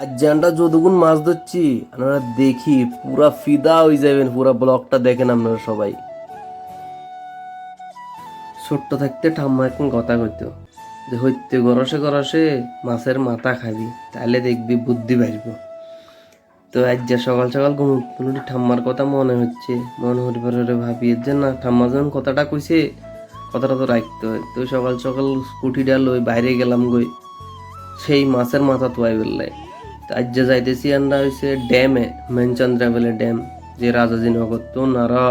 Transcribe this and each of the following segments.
আর আমরা যতগুণ মাছ ধরছি, আপনারা দেখি, পুরা ফিদা হয়ে যাবেন, পুরা ব্লগটা দেখেন আপনারা সবাই। ছোট্ট থাকতে ঠাম্মা এখন কথা কইতো, যে হইতে গরসে গরসে মাছের মাথা খাবি তাহলে দেখবি বুদ্ধি বাড়ব তো আজ যে সকাল সকাল ঘুমুটি ঠাম্মার কথা মনে হচ্ছে, মনে হতে পারে ভাবি যে না ঠাম্মা যখন কথাটা কইছে, কথাটা তো রাখতে হয়। তো সকাল সকাল স্কুটিটা লই বাইরে গেলাম গই, সেই মাছের মাথা তোয়াই বেললাই আজ যে যাইতেছি আমরা হয়েছে ড্যামে মেনচন্দ্রাবেলে ড্যাম, যে রাজাজিনগর তো নারা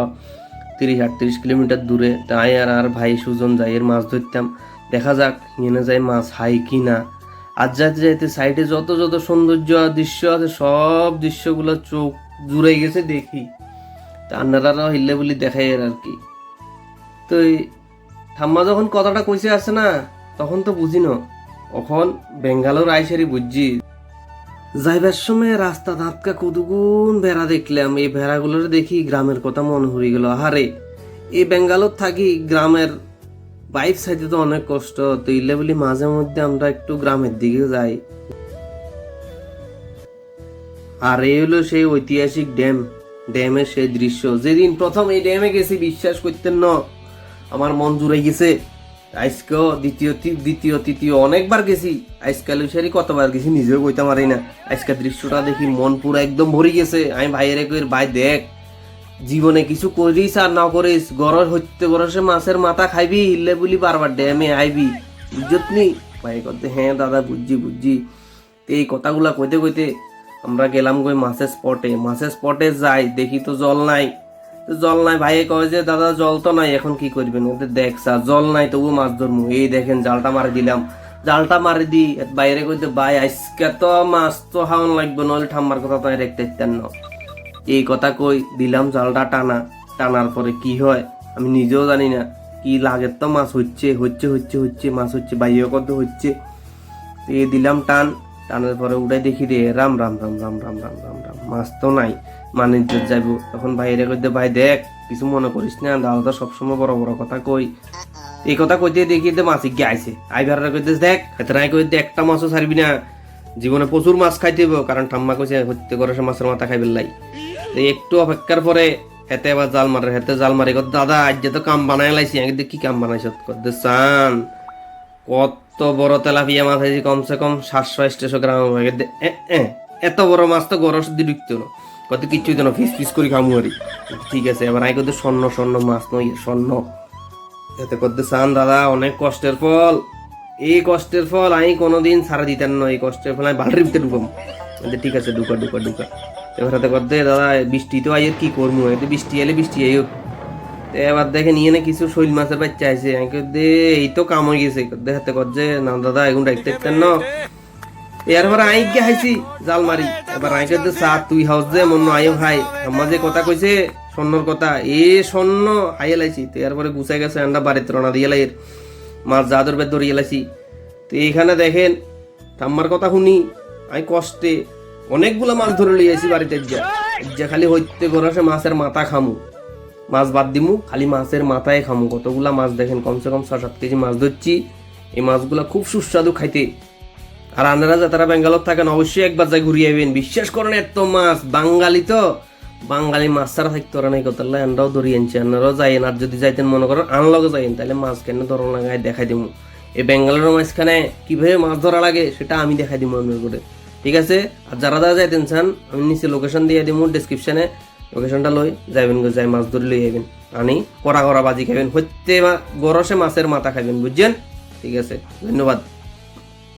তিরিশ আটত্রিশ কিলোমিটার দূরে, তাই আর আর ভাই সুজন যাই এর মাছ ধরতাম। দেখা যাক, এনে যাই মাছ হাই কি না আজ যাইতে যাইতে সাইডে যত যত সৌন্দর্য দৃশ্য আছে, সব দৃশ্যগুলো চোখ জুড়ে গেছে দেখি। তা আন্নারাও হিল্লে বলি দেখাই আর কি। তো ঠাম্মা যখন কথাটা কইছে আসে না, তখন তো বুঝি না তখন বেঙ্গালোর আইসারি বুঝছি। যাইবার সময় রাস্তা ধাতকা কতগুণ ভেড়া দেখলাম। এই ভেড়াগুলোর দেখি গ্রামের কথা মনে হয়ে গেল। আহারে, এই বেঙ্গালোর থাকি গ্রামের বাইক সাইডে তো অনেক কষ্ট। তো ইলে বলি মাঝে মধ্যে আমরা একটু গ্রামের দিকে যাই। আর এই হলো সেই ঐতিহাসিক ড্যাম। ড্যামের সেই দৃশ্য। যেদিন প্রথম এই ড্যামে গেছি, বিশ্বাস করতেন না, আমার মন জুড়ে গেছে। আজকেও দ্বিতীয় দ্বিতীয়, তৃতীয় অনেকবার গেছি। আজকাল সারি কতবার গেছি নিজেও কইতে পারি না। আজকে দৃশ্যটা দেখি মন পুরো একদম ভরে গেছে। আমি ভাইয়ের কই, ভাই দেখ, জীবনে কিছু করিস আর না করিস। গরজ হইতে গরসে মাছের মাথা খাইবি, ইল্লে বলি বারবার ড্যামে আইবি। বুঝত নি? ভাই করতে হ্যাঁ দাদা, বুঝছি বুঝছি। এই কথাগুলা কইতে কইতে আমরা গেলাম কই মাছের স্পটে মাছের স্পটে যাই, দেখি তো জল নাই। জল নাই। ভাইয়ে কয় যে, দাদা, জল তো নাই, এখন কি করবেন? দেখ স্যার জল নাই তবু মাছ ধরবো এই দেখেন, জালটা মারি দিলাম। জালটা মারি দি বাইরে কইতে, ভাই, আজকে তো মাছ তো হাওয়ান লাগবে, নইলে ঠাম্মার কথা তো দেখতে ইত্যান না। এই কথা কই, দিলাম জালটা টানা। টানার পরে কি হয়, আমি নিজেও জানি না, কি লাগে তো মাছ হচ্ছে হচ্ছে হচ্ছে হচ্ছে, মাছ হচ্ছে বাইরে কত হচ্ছে। এই দিলাম টান, টানার পরে উঠে দেখি রে, রাম রাম রাম রাম রাম রাম রাম রাম, মাছ তো নাই। মানিজ্য যাইব। তখন বাইরে কইতে ভাই দেখ কিছু মনে করিস না দাদা সবসময় বড় বড় কথা কই। এই কথা কইতে দেখি তো মাছ গিয়ে আইছে। আইবার কইতে দেখ এত নাই কইতে একটা মাছও ছাড়বি না। জীবনে প্রচুর মাছ খাইতে হইব কারণ ঠাম্মা কইছে হইতে করে সে মাছের মাথা খাইবে লাই। তো একটু অপেক্ষার পরে হেতে আবার জাল মারে হেতে জাল মারে। দাদা আজ তো কাম বানাই লাইছি কইতে, কি কাম বানাইছ? কত চান কত বড় তেলাপিয়া মাছ আছে কমসে কম সাতশো স্টেশো গ্রাম। এত বড় মাছ তো গরস দিয়ে ঢুকতো না। কত কিচ্ছু হইতো না, ফিস ফিস করে খামু আরি। ঠিক আছে, এবার আই কত স্বর্ণ স্বর্ণ মাছ নই, স্বর্ণ। এতে করতে চান দাদা, অনেক কষ্টের ফল। এই কষ্টের ফল আমি কোনোদিন ছাড়া দিতেন না, এই কষ্টের ফল আমি বাড়ির ভিতরে ঢুকাম। ঠিক আছে, ঢুকা ঢুকা ঢুকা। এবার হাতে করতে দাদা, বৃষ্টি তো আইয়ের, কি করব এতে বৃষ্টি এলে বৃষ্টি আইও। তো এবার দেখে নিয়ে না কিছু শৈল মাছের বাচ্চা আছে দে, এই তো কাম হয়ে গেছে। দেখাতে কর যে, না দাদা এখন রাখতে না। এরপরে আই গে হাইছি জাল মারি। এবার আই তো চা, তুই হাউস যে মন আয়ো হাই। আমার যে কথা কইছে, স্বর্ণর কথা। এ স্বর্ণ হাইয়ে লাইছি তো এরপরে গুছাই গেছে, আন্ডা বাড়িতে রওনা দিয়ে লাইয়ের মাছ জাদর বেদ ধরিয়ে লাইছি তো এইখানে দেখেন, ঠাম্মার কথা শুনি আমি কষ্টে অনেকগুলো মাছ ধরে লিয়ে আইছি বাড়িতে যা যা খালি হইতে গরসে মাছের মাথা খামু। মাছ বাদ দিমু, খালি মাছের মাথায় খামু। কতগুলা মাছ দেখেন, কমসে কম ছয় সাত কেজি মাছ ধরছি। এই মাছগুলা খুব সুস্বাদু খাইতে। আর আপনারা যারা বেঙ্গালোর থাকেন অবশ্যই একবার যাই ঘুরিয়ে আইবেন। বিশ্বাস করেন এত মাছ। বাঙালি তো। বাঙালি মাছ ছাড়া থাকতে পারে না কত আন্ডাও ধরিয়ে আনছি। আপনারাও যাইন আর যদি যাইতেন মনে করেন আনলগে যাইন তাহলে মাছ কেন ধরন লাগাই দেখাই দিব এই বেঙ্গালোরের মাঝখানে কীভাবে মাছ ধরা লাগে, সেটা আমি দেখাই দিব আপনার করে ঠিক আছে? আর যারা যারা যাইতেন চান, আমি নিচে লোকেশন দিয়ে দিব ডিসক্রিপশনে লোকেশনটা লই, যাইবেন গো, যাই মাছ ধরে লই আইবেন। আনি, কড়া কড়া বাজি খাবেন হইতে গরসে মাছের মাথা খাবেন বুঝছেন? ঠিক আছে? ধন্যবাদ।